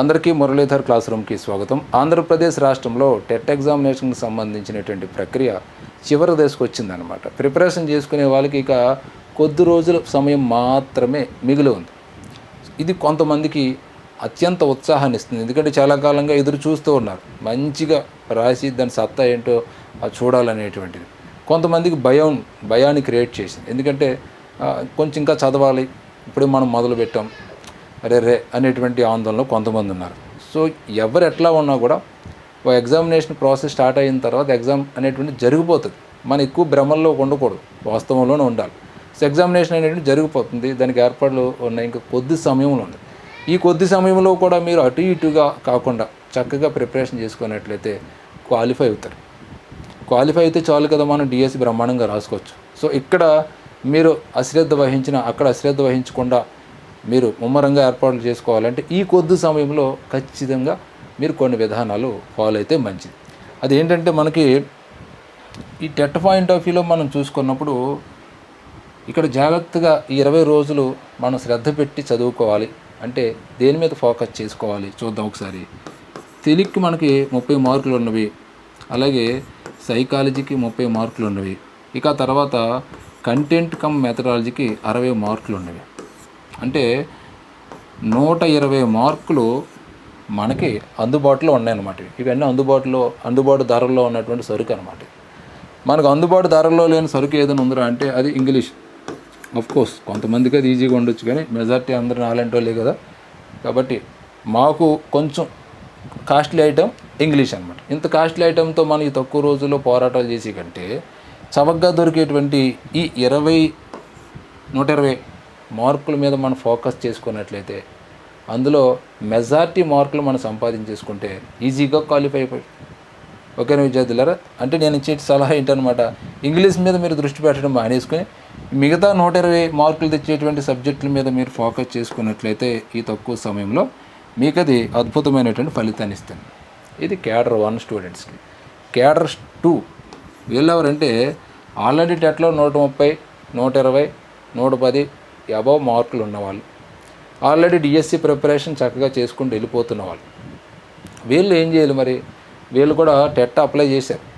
అందరికీ మురళీధర్ క్లాస్ రూమ్కి స్వాగతం. ఆంధ్రప్రదేశ్ రాష్ట్రంలో టెట్ ఎగ్జామినేషన్కి సంబంధించినటువంటి ప్రక్రియ చివరి దశకు వచ్చిందనమాట ప్రిపరేషన్ చేసుకునే వాళ్ళకి ఇక కొద్ది రోజుల సమయం మాత్రమే మిగిలి ఉంది. ఇది కొంతమందికి అత్యంత ఉత్సాహాన్ని ఇస్తుంది. ఎందుకంటే చాలా కాలంగా ఎదురు చూస్తూ ఉన్నారు. మంచిగా రాసి దాని సత్తా ఏంటో అది చూడాలనేటువంటిది. కొంతమందికి భయం భయాన్ని క్రియేట్ చేసింది. ఎందుకంటే కొంచెం ఇంకా చదవాలి. ఇప్పుడు మనం మొదలు పెట్టాం అరే రే అనేటువంటి ఆందోళనలో కొంతమంది ఉన్నారు. సో ఎవరు ఎట్లా ఉన్నా కూడా ఓ ఎగ్జామినేషన్ ప్రాసెస్ స్టార్ట్ అయిన తర్వాత ఎగ్జామ్ అనేటువంటి జరిగిపోతుంది. మనం ఎక్కువ భ్రమల్లో ఉండకూడదు. వాస్తవంలోనే ఉండాలి. సో ఎగ్జామినేషన్ అనేటువంటి జరిగిపోతుంది. దానికి ఏర్పాట్లు ఉన్నాయి. ఇంకా కొద్ది సమయంలో ఉంది. ఈ కొద్ది సమయంలో కూడా మీరు అటు ఇటుగా కాకుండా చక్కగా ప్రిపరేషన్ చేసుకున్నట్లయితే క్వాలిఫై అవుతారు. క్వాలిఫై అయితే చాలు కదా మనం డిఎస్సి బ్రహ్మాండంగా రాసుకోవచ్చు. సో ఇక్కడ మీరు అశ్రద్ధ వహించిన అక్కడ అశ్రద్ధ వహించకుండా మీరు ముమ్మరంగా ఏర్పాట్లు చేసుకోవాలంటే ఈ కొద్ది సమయంలో ఖచ్చితంగా మీరు కొన్ని విధానాలు ఫాలో అయితే మంచిది. అదేంటంటే మనకి ఈ టెట్ పాయింట్ ఆఫ్ వ్యూలో మనం చూసుకున్నప్పుడు ఇక్కడ జాగ్రత్తగా ఈ ఇరవై రోజులు మనం శ్రద్ధ పెట్టి చదువుకోవాలి. అంటే దేని మీద ఫోకస్ చేసుకోవాలి చూద్దాం ఒకసారి. తెలుగుకి మనకి ముప్పై మార్కులు ఉన్నవి. అలాగే సైకాలజీకి ముప్పై మార్కులు ఉన్నవి. ఇక తర్వాత కంటెంట్ కమ్ మెథడాలజీకి అరవై మార్కులు ఉన్నవి. అంటే నూట ఇరవై మార్కులు మనకి అందుబాటులో ఉన్నాయన్నమాట. ఇవన్నీ అందుబాటులో అందుబాటు ధరల్లో ఉన్నటువంటి సరుకు అనమాట మనకు అందుబాటు ధరల్లో లేని సరుకు ఏదైనా ఉందిరా అంటే అది ఇంగ్లీష్. అఫ్ కోర్స్ కొంతమందికి అది ఈజీగా ఉండొచ్చు కానీ మెజార్టీ అందరూ నాలంటి వాళ్ళే కదా. కాబట్టి మాకు కొంచెం కాస్ట్లీ ఐటెం ఇంగ్లీష్ అనమాట ఇంత కాస్ట్లీ ఐటమ్తో మనం ఈ తక్కువ రోజుల్లో పోరాటాలు చేసే కంటే చవకగా దొరికేటువంటి ఈ ఇరవై నూట ఇరవై మార్కుల మీద మనం ఫోకస్ చేసుకున్నట్లయితే అందులో మెజార్టీ మార్కులు మనం సంపాదించేసుకుంటే ఈజీగా క్వాలిఫై అయిపోయి ఓకేనా విద్యార్థులారా? అంటే నేను ఇచ్చే సలహా ఏంటనమాట ఇంగ్లీష్ మీద మీరు దృష్టి పెట్టడం మానేసుకుని మిగతా నూట ఇరవై మార్కులు తెచ్చేటువంటి సబ్జెక్టుల మీద మీరు ఫోకస్ చేసుకున్నట్లయితే ఈ తక్కువ సమయంలో మీకు అది అద్భుతమైనటువంటి ఫలితాన్ని ఇస్తుంది. ఇది క్యాడర్ వన్ స్టూడెంట్స్కి. క్యాడర్ టూ వీళ్ళెవరంటే ఆల్రెడీ టెట్లో నూట ముప్పై నూట ఇరవై నూట పది అబవ్ మార్కులు ఉన్నవాళ్ళు. ఆల్రెడీ డిఎస్సి ప్రిపరేషన్ చక్కగా చేసుకుంటూ వెళ్ళిపోతున్న వాళ్ళు వీళ్ళు ఏం చేయాలి మరి? వీళ్ళు కూడా టెట్ అప్లై చేశారు.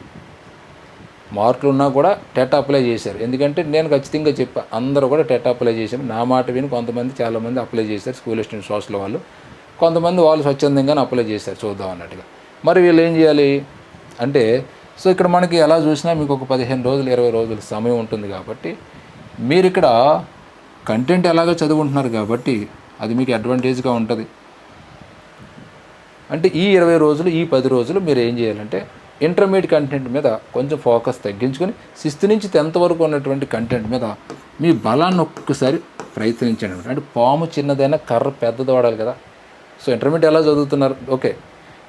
మార్కులు ఉన్నా కూడా టెట్ అప్లై చేశారు. ఎందుకంటే నేను ఖచ్చితంగా చెప్పా అందరూ కూడా టెట్ అప్లై చేశారు. నా మాట విని కొంతమంది చాలామంది అప్లై చేశారు. స్కూల్ స్టూడెంట్స్ సోషల్ వాళ్ళు. కొంతమంది వాళ్ళు స్వచ్ఛందంగానే అప్లై చేశారు. చూద్దాం అన్నట్టుగా. మరి వీళ్ళు ఏం చేయాలి? అంటే సో ఇక్కడ మనకి ఎలా చూసినా మీకు ఒక పదిహేను రోజులు ఇరవై రోజులు సమయం ఉంటుంది కాబట్టి మీరు ఇక్కడ కంటెంట్ ఎలాగో చదువుకుంటున్నారు కాబట్టి అది మీకు అడ్వాంటేజ్గా ఉంటుంది. అంటే ఈ ఇరవై రోజులు ఈ పది రోజులు మీరు ఏం చేయాలంటే ఇంటర్మీడియట్ కంటెంట్ మీద కొంచెం ఫోకస్ తగ్గించుకొని సిక్స్త్ నుంచి టెన్త్ వరకు ఉన్నటువంటి కంటెంట్ మీద మీ బలాన్ని ఒక్కసారి ప్రయత్నించండి అంటే పాము చిన్నదైనా కర్ర పెద్దది వాడాలి కదా. సో ఇంటర్మీడియట్ ఎలా చదువుతున్నారు? ఓకే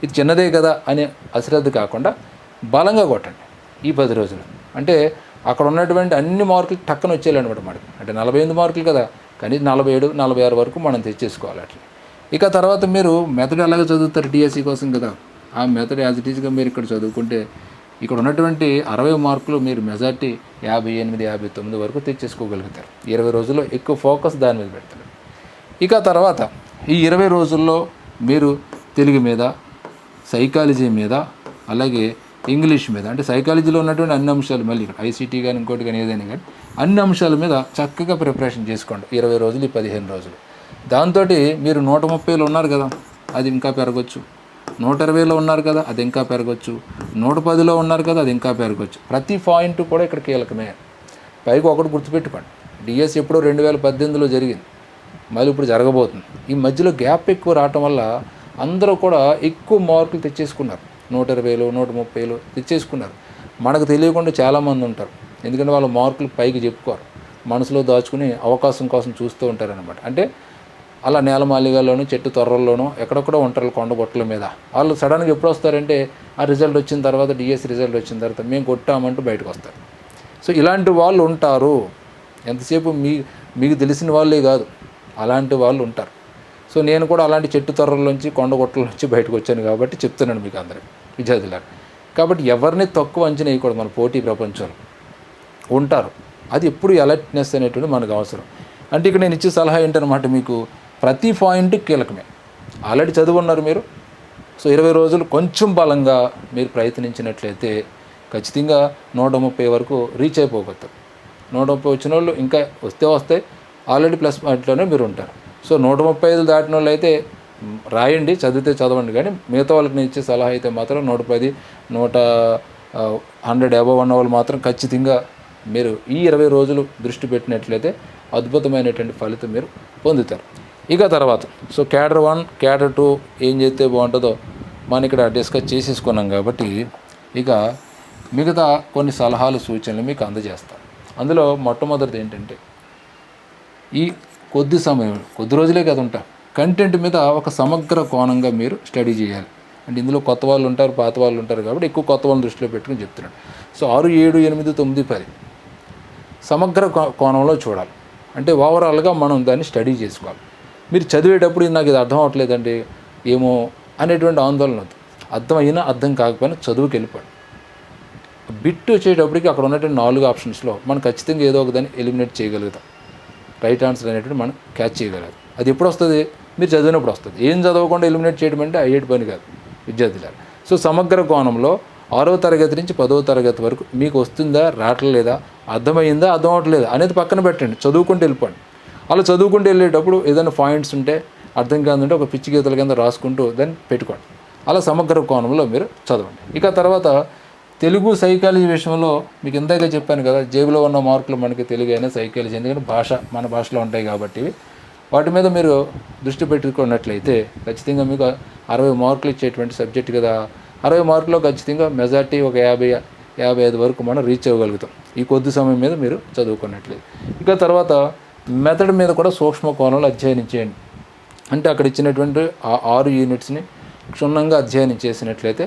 ఇది చిన్నదే కదా అనే అశ్రద్ధ కాకుండా బలంగా కొట్టండి ఈ పది రోజులు. అంటే అక్కడ ఉన్నటువంటి అన్ని మార్కులు టక్కన వచ్చేయాలన్నమాట మనకి. అంటే నలభై ఎనిమిది మార్కులు కదా కానీ నలభై ఏడు నలభై ఆరు వరకు మనం తెచ్చేసుకోవాలి అట్లా. ఇక తర్వాత మీరు మెథడ్ ఎలాగ చదువుతారు డిఎస్సి కోసం కదా? ఆ మెథడ్ యాజ్ ఇట్ ఈజ్గా మీరు ఇక్కడ చదువుకుంటే ఇక్కడ ఉన్నటువంటి అరవై మార్కులు మీరు మెజార్టీ యాభై ఎనిమిది యాభై తొమ్మిది వరకు తెచ్చేసుకోగలుగుతారు. ఇరవై రోజుల్లో ఎక్కువ ఫోకస్ దాని మీద పెడతారు. ఇక తర్వాత ఈ ఇరవై రోజుల్లో మీరు తెలుగు మీద సైకాలజీ మీద అలాగే ఇంగ్లీష్ మీద అంటే సైకాలజీలో ఉన్నటువంటి అన్ని అంశాలు మళ్ళీ ఐసీటీ కానీ ఇంకోటి కానీ ఏదైనా కానీ అన్ని అంశాల మీద చక్కగా ప్రిపరేషన్ చేసుకోండి. ఇరవై రోజులు ఈ పదిహేను రోజులు. దాంతో మీరు నూట ముప్పైలో ఉన్నారు కదా అది ఇంకా పెరగచ్చు. నూట ఇరవైలో ఉన్నారు కదా అది ఇంకా పెరగచ్చు. నూట పదిలో ఉన్నారు కదా అది ఇంకా పెరగచ్చు. ప్రతి పాయింట్ కూడా ఇక్కడ కీలకమే. పైకి ఒకటి గుర్తుపెట్టుకోండి. డిఎస్ ఎప్పుడో రెండు వేల పద్దెనిమిదిలో జరిగింది. మళ్ళీ ఇప్పుడు జరగబోతుంది. ఈ మధ్యలో గ్యాప్ ఎక్కువ రావటం వల్ల అందరూ కూడా ఎక్కువ మార్కులు తెచ్చేసుకున్నారు. నూట ఇరవైలు నూట ముప్పైలు తెచ్చేసుకున్నారు. మనకు తెలియకుండా చాలామంది ఉంటారు. ఎందుకంటే వాళ్ళ మార్కులు పైకి చెప్పుకోరు. మనసులో దాచుకుని అవకాశం కోసం చూస్తూ ఉంటారనమాట అంటే అలా నేలమాలిగాలోను చెట్టు తొర్రల్లోనూ ఎక్కడెక్కడో ఉంటారు కొండగొట్టల మీద. వాళ్ళు సడన్గా ఎప్పుడు వస్తారంటే ఆ రిజల్ట్ వచ్చిన తర్వాత డిఎస్ రిజల్ట్ వచ్చిన తర్వాత మేము కొట్టామంటూ బయటకు వస్తారు. సో ఇలాంటి వాళ్ళు ఉంటారు. ఎంతసేపు మీ మీకు తెలిసిన వాళ్ళే కాదు. అలాంటి వాళ్ళు ఉంటారు. సో నేను కూడా అలాంటి చెట్టు తొర్రల్లోంచి కొండగొట్టల నుంచి బయటకు వచ్చాను కాబట్టి చెప్తున్నాను మీకు అందరికి విద్యార్థులకు కాబట్టి ఎవరిని తక్కువ అంచనా వేయకూడదు మన పోటీ ప్రపంచంలో. ఉంటారు. అది ఎప్పుడు అలర్ట్నెస్ అనేటువంటి మనకు అవసరం. అంటే ఇక్కడ నేను ఇచ్చే సలహా ఏంటనమాట మీకు ప్రతి పాయింట్ కీలకమే. ఆల్రెడీ చదువున్నారు మీరు. సో ఇరవై రోజులు కొంచెం బలంగా మీరు ప్రయత్నించినట్లయితే ఖచ్చితంగా నూట ముప్పై వరకు రీచ్ అయిపోగలుగుతారు. నూట ముప్పై వచ్చిన వాళ్ళు ఇంకా వస్తే వస్తే ఆల్రెడీ ప్లస్ పాయింట్లోనే మీరు ఉంటారు. సో నూట ముప్పై ఐదు దాటిన వాళ్ళు అయితే రాయండి చదివితే చదవండి. కానీ మిగతా వాళ్ళకి నేను ఇచ్చే సలహా అయితే మాత్రం నూట పది నూట హండ్రెడ్ అబవ్ అన్న వాళ్ళు మాత్రం ఖచ్చితంగా మీరు ఈ ఇరవై రోజులు దృష్టి పెట్టినట్లయితే అద్భుతమైనటువంటి ఫలితం మీరు పొందుతారు. ఇక తర్వాత so cadre one cadre two ఏం చేస్తే బాగుంటుందో మనం ఇక్కడ డిస్కస్ చేసేసుకున్నాం కాబట్టి ఇక మిగతా కొన్ని సలహాలు సూచనలు మీకు అందజేస్తాను అందులో మొట్టమొదటిది ఏంటంటే ఈ కొద్ది సమయం కొద్ది రోజులే కదా ఉంటా. కంటెంట్ మీద ఒక సమగ్ర కోణంగా మీరు స్టడీ చేయాలి. అంటే ఇందులో కొత్త వాళ్ళు ఉంటారు పాత వాళ్ళు ఉంటారు కాబట్టి ఎక్కువ కొత్త వాళ్ళని దృష్టిలో పెట్టుకుని చెప్తున్నాడు. సో ఆరు ఏడు ఎనిమిది తొమ్మిది పది. సమగ్ర కో- కోణంలో చూడాలి. అంటే ఓవరాల్గా మనం దాన్ని స్టడీ చేసుకోవాలి. మీరు చదివేటప్పుడు నాకు ఇది అర్థం అవ్వట్లేదండి ఏమో అనేటువంటి ఆందోళన వద్దు అర్థం అయినా అర్థం కాకపోయినా చదువుకి వెళ్ళిపోండి. బిట్ వచ్చేటప్పటికి అక్కడ ఉన్నటువంటి నాలుగు ఆప్షన్స్లో మనం ఖచ్చితంగా ఏదో ఒక దాన్ని ఎలిమినేట్ చేయగలుగుతాం. రైట్ ఆన్సర్ అనేటువంటి మనం క్యాచ్ చేయగలదు అది ఎప్పుడు వస్తుంది? మీరు చదివినప్పుడు వస్తుంది. ఏం చదవకుండా ఎలిమినేట్ చేయడం అంటే అయ్యేటి పని కాదు విద్యార్థులు సో సమగ్ర కోణంలో ఆరో తరగతి నుంచి పదవ తరగతి వరకు మీకు వస్తుందా రావట్లేదా? అర్థమైందా అర్థం అవ్వట్లేదా అనేది పక్కన పెట్టండి. చదువుకుంటూ వెళ్ళిపోండి. అలా చదువుకుంటూ వెళ్ళేటప్పుడు ఏదైనా పాయింట్స్ ఉంటే అర్థం కాదంటే ఒక పిచ్చి గీతల కింద రాసుకుంటూ దాన్ని పెట్టుకోండి. అలా సమగ్ర కోణంలో మీరు చదవండి. ఇక తర్వాత తెలుగు సైకాలజీ విషయంలో మీకు ఇందాక చెప్పాను కదా జేబులో ఉన్న మార్కులు మనకి తెలుగు అయినా సైకాలజీ ఎందుకంటే భాష మన భాషలో ఉంటాయి కాబట్టి. వాటి మీద మీరు దృష్టి పెట్టుకున్నట్లయితే ఖచ్చితంగా మీకు అరవై మార్కులు ఇచ్చేటువంటి సబ్జెక్ట్ కదా. అరవై మార్కులో ఖచ్చితంగా మెజార్టీ ఒక యాభై యాభై ఐదు వరకు మనం రీచ్ అవ్వగలుగుతాం. ఈ కొద్ది సమయం మీద మీరు చదువుకున్నట్లయితే. ఇక తర్వాత మెథడ్ మీద కూడా సూక్ష్మ కోణంలో అధ్యయనం చేయండి. అంటే అక్కడ ఇచ్చినటువంటి ఆ ఆరు యూనిట్స్ని క్షుణ్ణంగా అధ్యయనం చేసినట్లయితే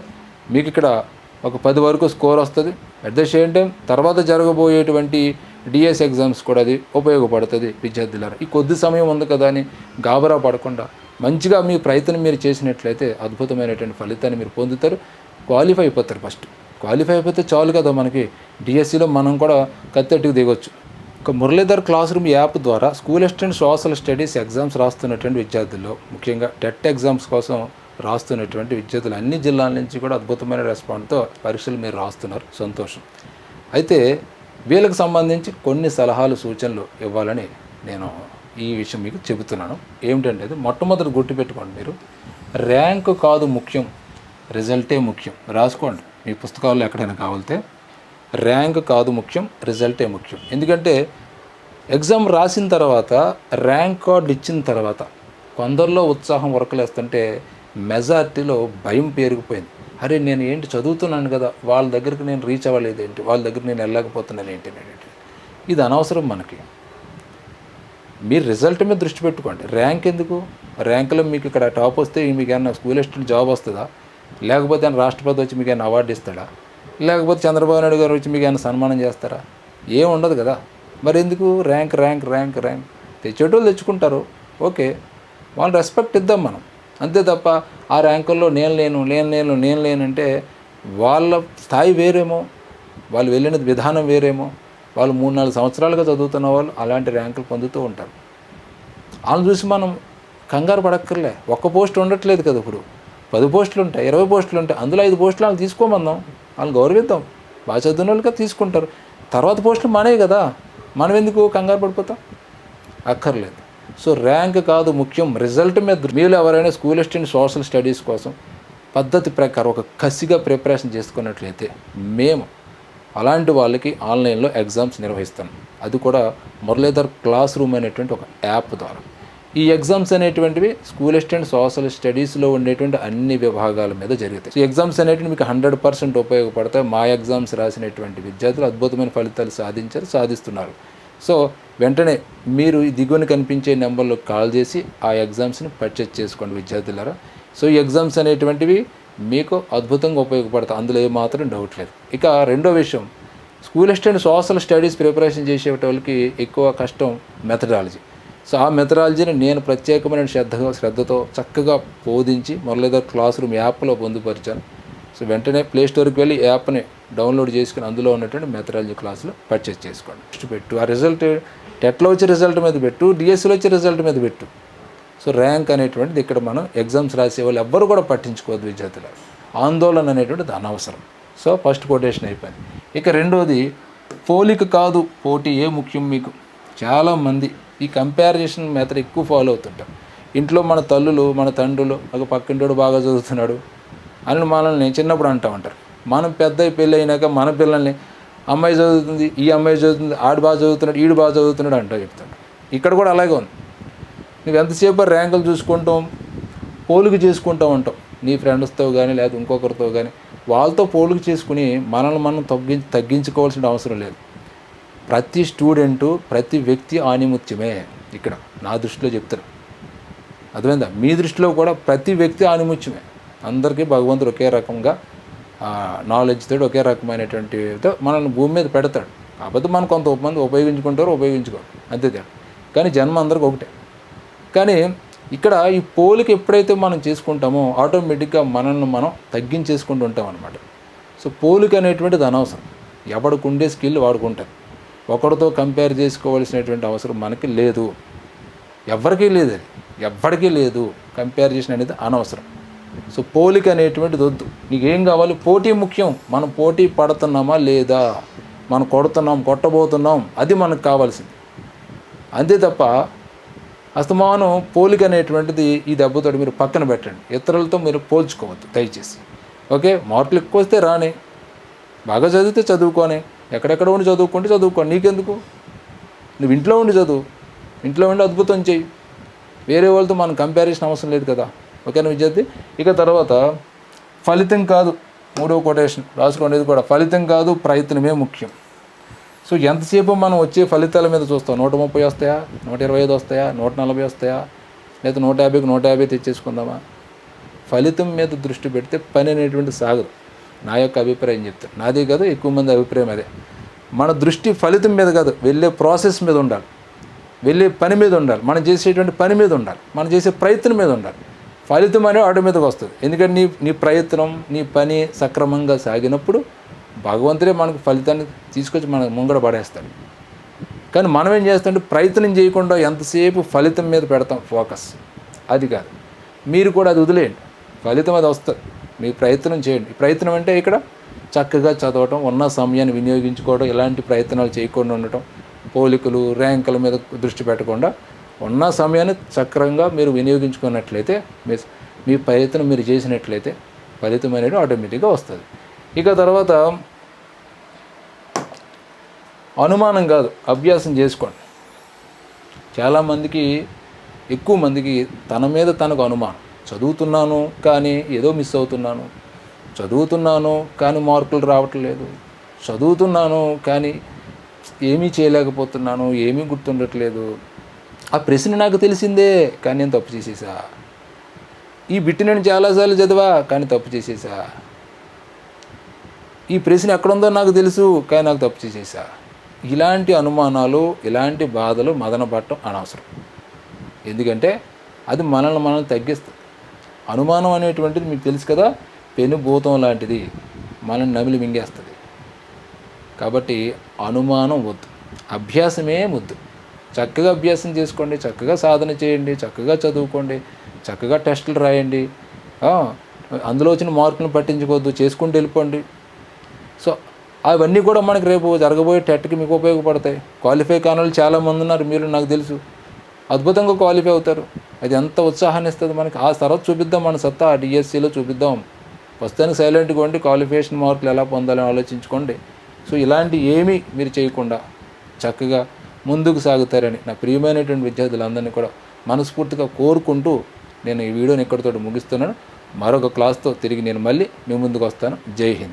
మీకు ఇక్కడ ఒక పది వరకు స్కోర్ వస్తుంది. అట్ ద సేమ్ టైం తర్వాత జరగబోయేటువంటి డిఎస్ ఎగ్జామ్స్ కూడా అది ఉపయోగపడుతుంది విద్యార్థులారా. ఈ కొద్ది సమయం ఉంది కదా అని గాబరా పడకుండా మంచిగా మీ ప్రయత్నం మీరు చేసినట్లయితే అద్భుతమైనటువంటి ఫలితాన్ని మీరు పొందుతారు. క్వాలిఫై అయిపోతారు ఫస్ట్ క్వాలిఫై అయిపోతే చాలు కదా మనకి. డిఎస్సిలో మనం కూడా కత్తెట్టుకు దిగొచ్చు. ఒక మురళీధర్ క్లాస్ రూమ్ యాప్ ద్వారా school assistant social studies exams రాస్తున్నటువంటి విద్యార్థుల్లో ముఖ్యంగా టెట్ ఎగ్జామ్స్ కోసం రాస్తున్నటువంటి విద్యార్థులు అన్ని జిల్లాల నుంచి కూడా అద్భుతమైన రెస్పాండ్తో పరీక్షలు మీరు రాస్తున్నారు. సంతోషం. అయితే వీళ్ళకి సంబంధించి కొన్ని సలహాలు సూచనలు ఇవ్వాలని నేను ఈ విషయం మీకు చెబుతున్నాను. ఏమిటంటే అది మొట్టమొదటి గుర్తుపెట్టుకోండి మీరు. ర్యాంక్ కాదు ముఖ్యం రిజల్టే ముఖ్యం. రాసుకోండి. మీ పుస్తకాల్లో ఎక్కడైనా కావాలితే. ర్యాంక్ కాదు ముఖ్యం రిజల్టే ముఖ్యం. ఎందుకంటే ఎగ్జామ్ రాసిన తర్వాత ర్యాంక్ కార్డు ఇచ్చిన తర్వాత కొందరిలో ఉత్సాహం ఉరకలేస్తుంటే మెజార్టీలో భయం పెరిగిపోయింది అరే నేను ఏంటి చదువుతున్నాను కదా వాళ్ళ దగ్గరికి నేను రీచ్ అవ్వలేదు ఏంటి వాళ్ళ దగ్గర నేను వెళ్ళకపోతున్నాను ఏంటి అనేది. ఇది అనవసరం మనకి. మీరు రిజల్ట్ మీద దృష్టి పెట్టుకోండి. ర్యాంక్ ఎందుకు? ర్యాంకులో మీకు ఇక్కడ టాప్ వస్తే మీకు ఏమైనా స్కూల్ అసిస్టెంట్ జాబ్ వస్తుందా? లేకపోతే ఆయన రాష్ట్రపతి వచ్చి మీకు ఏమైనా అవార్డు ఇస్తాడా? లేకపోతే చంద్రబాబు నాయుడు గారు వచ్చి మీకు ఏమైనా సన్మానం చేస్తారా? ఏం ఉండదు కదా. మరి ఎందుకు? Rank rank rank rank. తెచ్చేటోళ్ళు తెచ్చుకుంటారు. ఓకే వాళ్ళు రెస్పెక్ట్ ఇద్దాం మనం. అంతే తప్ప ఆ ర్యాంకుల్లో నేను లేను నేను లేను నేను లేనంటే వాళ్ళ స్థాయి వేరేమో వాళ్ళు వెళ్ళిన విధానం వేరేమో వాళ్ళు మూడు నాలుగు సంవత్సరాలుగా చదువుతున్న వాళ్ళు అలాంటి ర్యాంకులు పొందుతూ ఉంటారు. వాళ్ళని చూసి మనం కంగారు పడక్కర్లే. ఒక్క పోస్ట్ ఉండట్లేదు కదా ఇప్పుడు. పది పోస్టులు ఉంటాయి ఇరవై పోస్టులు ఉంటాయి. అందులో ఐదు పోస్టులు వాళ్ళు తీసుకోమందాం. వాళ్ళని గౌరవిద్దాం. బాగా చదివిన వాళ్ళకి తీసుకుంటారు. తర్వాత పోస్టులు మనే కదా. మనం ఎందుకు కంగారు పడిపోతాం? అక్కర్లేదు. సో ర్యాంక్ కాదు ముఖ్యం. రిజల్ట్ మీద మీరు ఎవరైనా స్కూల్ అసిస్టెంట్ సోషల్ స్టడీస్ కోసం పద్ధతి ప్రకారం ఒక కసిగా ప్రిపరేషన్ చేసుకున్నట్లయితే మేము అలాంటి వాళ్ళకి ఆన్లైన్లో ఎగ్జామ్స్ నిర్వహిస్తాం. అది కూడా మురళీధర్ క్లాస్ రూమ్ అనేటువంటి ఒక యాప్ ద్వారా. ఈ ఎగ్జామ్స్ అనేటువంటివి స్కూల్ అసిస్టెంట్ సోషల్ స్టడీస్లో ఉండేటువంటి అన్ని విభాగాల మీద జరుగుతాయి. ఈ ఎగ్జామ్స్ అనేటువంటి మీకు హండ్రెడ్ పర్సెంట్ ఉపయోగపడతాయి. మా ఎగ్జామ్స్ రాసినటువంటి విద్యార్థులు అద్భుతమైన ఫలితాలు సాధించారు సాధిస్తున్నారు. సో వెంటనే మీరు దిగువని దిగువన కనిపించే నెంబర్లో కాల్ చేసి ఆ ఎగ్జామ్స్ని పర్చేజ్ చేసుకోండి విద్యార్థులారా. సో ఈ ఎగ్జామ్స్ అనేటువంటివి మీకు అద్భుతంగా ఉపయోగపడతాయి. అందులో ఏమాత్రం డౌట్ లేదు. ఇక రెండో విషయం school assistant social studies preparation చేసే వాళ్ళకి ఎక్కువ కష్టం మెథడాలజీ. సో ఆ మెథడాలజీని నేను ప్రత్యేకమైన శ్రద్ధగా శ్రద్ధతో చక్కగా బోధించి మురళీధర్ క్లాస్ రూమ్ యాప్లో పొందుపరిచాను. సో వెంటనే ప్లే స్టోర్కి వెళ్ళి యాప్ని డౌన్లోడ్ చేసుకుని అందులో ఉన్నటువంటి మెథడాలజీ క్లాసులు పర్చేస్ చేసుకోండి. ఫస్ట్ పెట్టు. ఆ రిజల్ట్ టెట్లో వచ్చే రిజల్ట్ మీద పెట్టు డిఎస్సిలో వచ్చే రిజల్ట్ మీద పెట్టు. సో ర్యాంక్ అనేటువంటిది ఇక్కడ మనం ఎగ్జామ్స్ రాసే వాళ్ళు ఎవ్వరు కూడా పట్టించుకోవద్దు విద్యార్థులు ఆందోళన అనేటువంటిది అనవసరం. సో ఫస్ట్ కొటేషన్ అయిపోయింది. ఇక రెండోది పోలిక కాదు పోటీ ఏ ముఖ్యం మీకు? చాలామంది ఈ కంపారిజేషన్ మెథడ్ ఎక్కువ ఫాలో అవుతుంటారు. ఇంట్లో మన తల్లులు మన తండ్రులు ఒక పక్కింటోడు బాగా చదువుతున్నాడు అని మనల్ని చిన్నప్పుడు అంటూ ఉంటారు. మనం పెద్ద పెళ్ళి అయినాక మన పిల్లల్ని అమ్మాయి చదువుతుంది ఈ అమ్మాయి చదువుతుంది ఆడు బాగా చదువుతున్నాడు ఈడు బాగా చదువుతున్నాడు అంటూ చెప్తాడు. ఇక్కడ కూడా అలాగే ఉంది. నువ్వు ఎంతసేపు ర్యాంకులు చూసుకుంటాం పోలుగు చేసుకుంటూ ఉంటాం నీ ఫ్రెండ్స్తో కానీ లేదా ఇంకొకరితో కానీ వాళ్ళతో పోలుగు చేసుకుని మనల్ని మనం తగ్గించి తగ్గించుకోవాల్సిన అవసరం లేదు. ప్రతి స్టూడెంటు ప్రతి వ్యక్తి ఆనిముత్యమే ఇక్కడ నా దృష్టిలో చెప్తారు అర్థమైందా? మీ దృష్టిలో కూడా ప్రతి వ్యక్తి ఆనిముత్యమే. అందరికీ భగవంతుడు ఒకే రకంగా నాలెడ్జ్ తోడు ఒకే రకమైనటువంటి మనల్ని భూమి మీద పెడతాడు. కాకపోతే మనం కొంతమంది ఉపయోగించుకుంటారు ఉపయోగించుకోరు. అంతే తేడా. కానీ జన్మ అందరికి ఒకటే. కానీ ఇక్కడ ఈ పోలిక ఎప్పుడైతే మనం చేసుకుంటామో ఆటోమేటిక్గా మనల్ని మనం తగ్గించేసుకుంటూ ఉంటాం అనమాట సో పోలిక అనేటువంటిది అనవసరం. ఎవడికి ఉండే స్కిల్ వాడుకుంటారు ఒకరితో కంపేర్ చేసుకోవాల్సినటువంటి అవసరం మనకి లేదు. ఎవరికీ లేదు అది. ఎవ్వరికీ లేదు. చేసిన అనేది అనవసరం. సో పోలిక అనేటువంటిది వద్దు. నీకేం కావాలి? పోటీ ముఖ్యం. మనం పోటీ పడుతున్నామా లేదా? మనం కొడుతున్నాం కొట్టబోతున్నాం అది మనకు కావాల్సింది. అంతే తప్ప అస్తమానం పోలిక అనేటువంటిది ఈ దెబ్బతో మీరు పక్కన పెట్టండి. ఇతరులతో మీరు పోల్చుకోవద్దు దయచేసి. ఓకే? మార్కులు ఎక్కువ వస్తే రానే. బాగా చదివితే చదువుకోనే. ఎక్కడెక్కడ ఉండి చదువుకుంటే చదువుకోండి నీకెందుకు? నువ్వు ఇంట్లో ఉండి చదువు. ఇంట్లో ఉండి అద్భుతం చెయ్యి. వేరే వాళ్ళతో మనం కంపారిజన్ అవసరం లేదు కదా. ఓకేనా విద్యార్థి? ఇక తర్వాత ఫలితం కాదు మూడో కొటేషన్ రాసుకోండి ఇది కూడా ఫలితం కాదు ప్రయత్నమే ముఖ్యం. సో ఎంతసేపు మనం వచ్చే ఫలితాల మీద చూస్తాం? నూట ముప్పై వస్తాయా? నూట ఇరవై ఐదు వస్తాయా? నూట నలభై వస్తాయా? లేదా నూట యాభైకి నూట యాభై తెచ్చేసుకుందామా? ఫలితం మీద దృష్టి పెడితే పని అనేటువంటి సాగదు. నా యొక్క అభిప్రాయం చెప్తాను నాదే కాదు ఎక్కువ మంది అభిప్రాయం అదే. మన దృష్టి ఫలితం మీద కాదు వెళ్ళే ప్రాసెస్ మీద ఉండాలి. వెళ్ళే పని మీద ఉండాలి. మనం చేసేటువంటి పని మీద ఉండాలి. మనం చేసే ప్రయత్నం మీద ఉండాలి. ఫలితం అనేది మీదకి వస్తుంది. ఎందుకంటే నీ నీ ప్రయత్నం నీ పని సక్రమంగా సాగినప్పుడు భగవంతుడే మనకు ఫలితాన్ని తీసుకొచ్చి మన ముంగడ పడేస్తాడు. కానీ మనం ఏం చేస్తామంటే ప్రయత్నం చేయకుండా ఎంతసేపు ఫలితం మీద పెడతాం ఫోకస్. అది కాదు. మీరు కూడా అది వదిలేయండి. ఫలితం అది వస్తుంది. మీ ప్రయత్నం చేయండి. ప్రయత్నం అంటే ఇక్కడ చక్కగా చదవటం ఉన్న సమయాన్ని వినియోగించుకోవడం ఇలాంటి ప్రయత్నాలు చేయకుండా ఉండటం పోలికలు ర్యాంకుల మీద దృష్టి పెట్టకుండా ఉన్న సమయాన్ని చక్రంగా మీరు వినియోగించుకున్నట్లయితే మీ మీ ప్రయత్నం మీరు చేసినట్లయితే ఫలితం అనేది ఆటోమేటిక్గా వస్తుంది. ఇక తర్వాత అనుమానం కాదు అభ్యాసం చేసుకోండి. చాలామందికి ఎక్కువ మందికి తన మీద తనకు అనుమానం. చదువుతున్నాను కానీ ఏదో మిస్ అవుతున్నాను. చదువుతున్నాను కానీ మార్కులు రావట్లేదు చదువుతున్నాను కానీ ఏమీ చేయలేకపోతున్నాను ఏమీ గుర్తుండట్లేదు. ఆ ప్రశ్న నాకు తెలిసిందే కానీ నేను తప్పు చేసేసా. ఈ బిట్టి నేను చాలాసార్లు చదివా కానీ తప్పు చేసేసా. ఈ ప్రశ్న ఎక్కడుందో నాకు తెలుసు కానీ నాకు తప్పు చేసేసా. ఇలాంటి అనుమానాలు ఇలాంటి బాధలు మదన పట్టడం అనవసరం. ఎందుకంటే అది మనల్ని మనల్ని తగ్గిస్తుంది. అనుమానం అనేటువంటిది మీకు తెలుసు కదా పెను భూతం లాంటిది మనల్ని నమిలి మింగేస్తుంది. కాబట్టి అనుమానం వద్దు. అభ్యాసమే వద్దు చక్కగా అభ్యాసం చేసుకోండి చక్కగా సాధన చేయండి చక్కగా చదువుకోండి చక్కగా టెస్టులు రాయండి. అందులో వచ్చిన మార్కులను పట్టించుకోవద్దు చేసుకుంటూ వెళ్ళిపోండి. సో అవన్నీ కూడా మనకి రేపు జరగబోయే టెట్కి మీకు ఉపయోగపడతాయి. క్వాలిఫై కాని వాళ్ళు చాలామంది ఉన్నారు మీరు నాకు తెలుసు. అద్భుతంగా క్వాలిఫై అవుతారు. అది ఎంత ఉత్సాహాన్ని ఇస్తుంది మనకి. ఆ తర్వాత చూపిద్దాం మన సత్తా డిఎస్సిలో చూపిద్దాం. ప్రస్తుతానికి సైలెంట్గా ఉండి క్వాలిఫికేషన్ మార్కులు ఎలా పొందాలని ఆలోచించుకోండి. సో ఇలాంటి ఏమీ మీరు చేయకుండా చక్కగా ముందుకు సాగుతారని నా ప్రియమైనటువంటి విద్యార్థులందరినీ కూడా మనస్ఫూర్తిగా కోరుకుంటూ నేను ఈ వీడియోని ఇక్కడితో ముగిస్తున్నాను. మరొక క్లాస్తో తిరిగి నేను మళ్ళీ మీ ముందుకు వస్తాను. జై హింద్.